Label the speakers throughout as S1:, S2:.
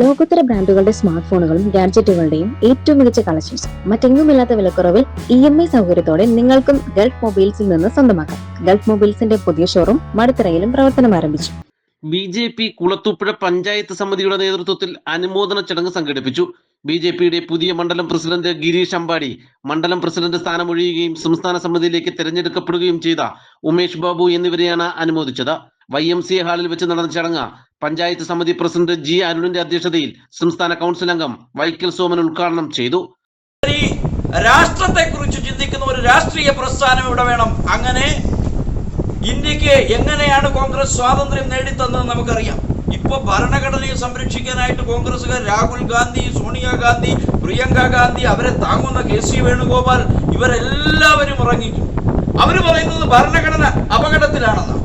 S1: ലോകോത്തര ബ്രാൻഡുകളുടെ സ്മാർട്ട് ഫോണുകളും ഗാഡ്ജറ്റുകളുടെയും ഏറ്റവും മികച്ച കളക്ഷൻസ് മറ്റെങ്ങുമില്ലാത്ത വിലക്കുറവിൽ ഇ എം ഐ സൗകര്യത്തോടെ നിങ്ങൾക്കും ഗൾഫ് മൊബൈൽസിൽ നിന്ന് സ്വന്തമാക്കാം. ഗൾഫ് മൊബൈൽസിന്റെ പുതിയ ഷോറൂം മടുത്തറയിലും പ്രവർത്തനം ആരംഭിച്ചു.
S2: B J P Kulathupuzha panchayat സമിതിയുടെ നേതൃത്വത്തിൽ അനുമോദന ചടങ്ങ് സംഘടിപ്പിച്ചു. ബി ജെ പിയുടെ പുതിയ മണ്ഡലം പ്രസിഡന്റ് ഗിരീഷ് അമ്പാടി മണ്ഡലം പ്രസിഡന്റ് സ്ഥാനമൊഴിയുകയും സംസ്ഥാന സമിതിയിലേക്ക് തെരഞ്ഞെടുക്കപ്പെടുകയും ചെയ്ത ഉമേഷ് ബാബു എന്നിവരെയാണ് അനുമോദിച്ചത്. വൈ എം സി ഹാളിൽ വെച്ച് നടന്ന ചടങ്ങ് പഞ്ചായത്ത് സമിതി പ്രസിഡന്റ് ജി അരുണിന്റെ അധ്യക്ഷതയിൽ സംസ്ഥാന കൗൺസിൽ അംഗം വൈക്കൽ സോമൻ ഉദ്ഘാടനം ചെയ്തു.
S3: രാഷ്ട്രത്തെ രാഷ്ട്രത്തെക്കുറിച്ച് ചിന്തിക്കുന്ന ഒരു രാഷ്ട്രീയ പ്രസ്ഥാനം ഇവിടെ വേണം. അങ്ങനെ ഇന്ത്യയ്ക്ക് എങ്ങനെയാണ് കോൺഗ്രസ് സ്വാതന്ത്ര്യം നേടിത്തന്നത് നമുക്കറിയാം. ഇപ്പൊ ഭരണഘടനയെ സംരക്ഷിക്കാനായിട്ട് കോൺഗ്രസുകാർ രാഹുൽ ഗാന്ധി സോണിയാഗാന്ധി പ്രിയങ്ക ഗാന്ധി അവരെ താങ്ങുന്ന കെ സി വേണുഗോപാൽ ഇവരെല്ലാവരും ഇറങ്ങിക്കും. അവർ പറയുന്നത് ഭരണഘടന അപകടത്തിലാണെന്നാണ്.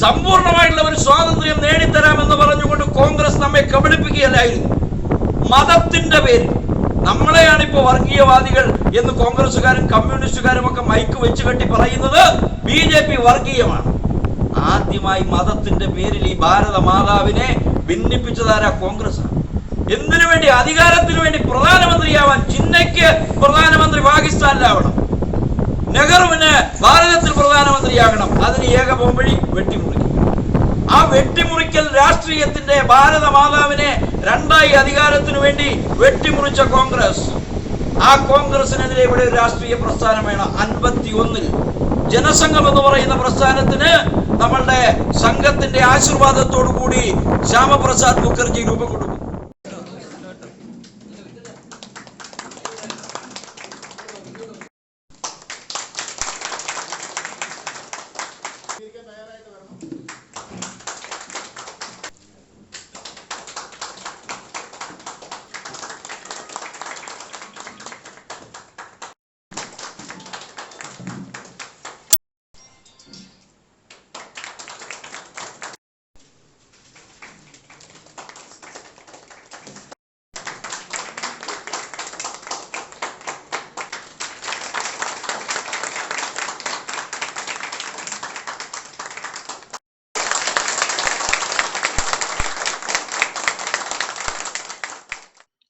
S3: സമ്പൂർണമായിട്ടുള്ള ഒരു സ്വാതന്ത്ര്യം നേടിത്തരാമെന്ന് പറഞ്ഞുകൊണ്ട് കോൺഗ്രസ് നമ്മെ കബളിപ്പിക്കുകയല്ലായിരുന്നു. മതത്തിന്റെ പേരിൽ നമ്മളെയാണ് ഇപ്പോൾ വർഗീയവാദികൾ എന്ന് കോൺഗ്രസ്സുകാരും കമ്മ്യൂണിസ്റ്റുകാരും ഒക്കെ മൈക്ക് വെച്ച് കെട്ടി പറയുന്നത് ബി ജെ പി വർഗീയമാണ്. ആദ്യമായി മതത്തിന്റെ പേരിൽ ഈ ഭാരത മാതാവിനെ ഭിന്നിപ്പിച്ചതാരാ കോൺഗ്രസ് എന്തിനു വേണ്ടി? അധികാരത്തിനു വേണ്ടി പ്രധാനമന്ത്രിയാവാൻ ചിന്നയ്ക്ക് പ്രധാനമന്ത്രി പാകിസ്ഥാനിലാവണം. നെഹ്റുവിന് പ്രധാനമന്ത്രിയാകണം. അതിന് ഏക പോംവഴി വെട്ടിമുറിക്കും ആ വെട്ടിമുറിക്കൽ രാഷ്ട്രീയത്തിന്റെ ഭാരത മാതാവിനെ രണ്ടായി അധികാരത്തിനു വേണ്ടി വെട്ടിമുറിച്ച കോൺഗ്രസ്. ആ കോൺഗ്രസിനെതിരെ ഇവിടെ ഒരു രാഷ്ട്രീയ പ്രസ്ഥാനം വേണം. അൻപത്തി ഒന്നിൽ ജനസംഘം എന്ന് പറയുന്ന പ്രസ്ഥാനത്തിന് നമ്മളുടെ സംഘത്തിന്റെ ആശീർവാദത്തോടു കൂടി ശ്യാമപ്രസാദ് മുഖർജി രൂപം കൊടുക്കും ക്ലിയർ ആയിട്ട് വരണം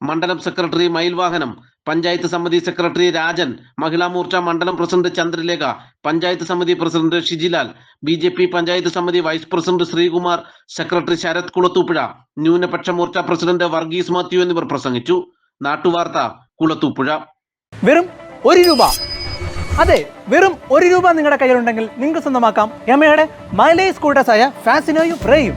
S2: മണ്ഡലം സെക്രട്ടറി മയിൽവാഹനം പഞ്ചായത്ത് സമിതി സെക്രട്ടറി രാജൻ മഹിളാ മോർച്ച മണ്ഡലം പ്രസിഡന്റ് ചന്ദ്രലേഖ പഞ്ചായത്ത് സമിതി president Shijilal B J P panchayat സമിതി vice president Sreekumar secretary Sarath Kulathupuzha ന്യൂനപക്ഷ മോർച്ച പ്രസിഡന്റ് വർഗീസ് മാത്യു എന്നിവർ പ്രസംഗിച്ചു. നാട്ടുവാർത്ത കുളത്തൂപ്പുഴ.
S4: വെറും ഒരു രൂപ. അതെ വെറും ഒരു രൂപ നിങ്ങളുടെ കയ്യിലുണ്ടെങ്കിൽ നിങ്ങൾക്ക് സ്വന്തമാക്കാം. യമയുടെ മൈലേജ് സ്കൂട്ടേഴ്സായ ഫാസിനോയും റേയും.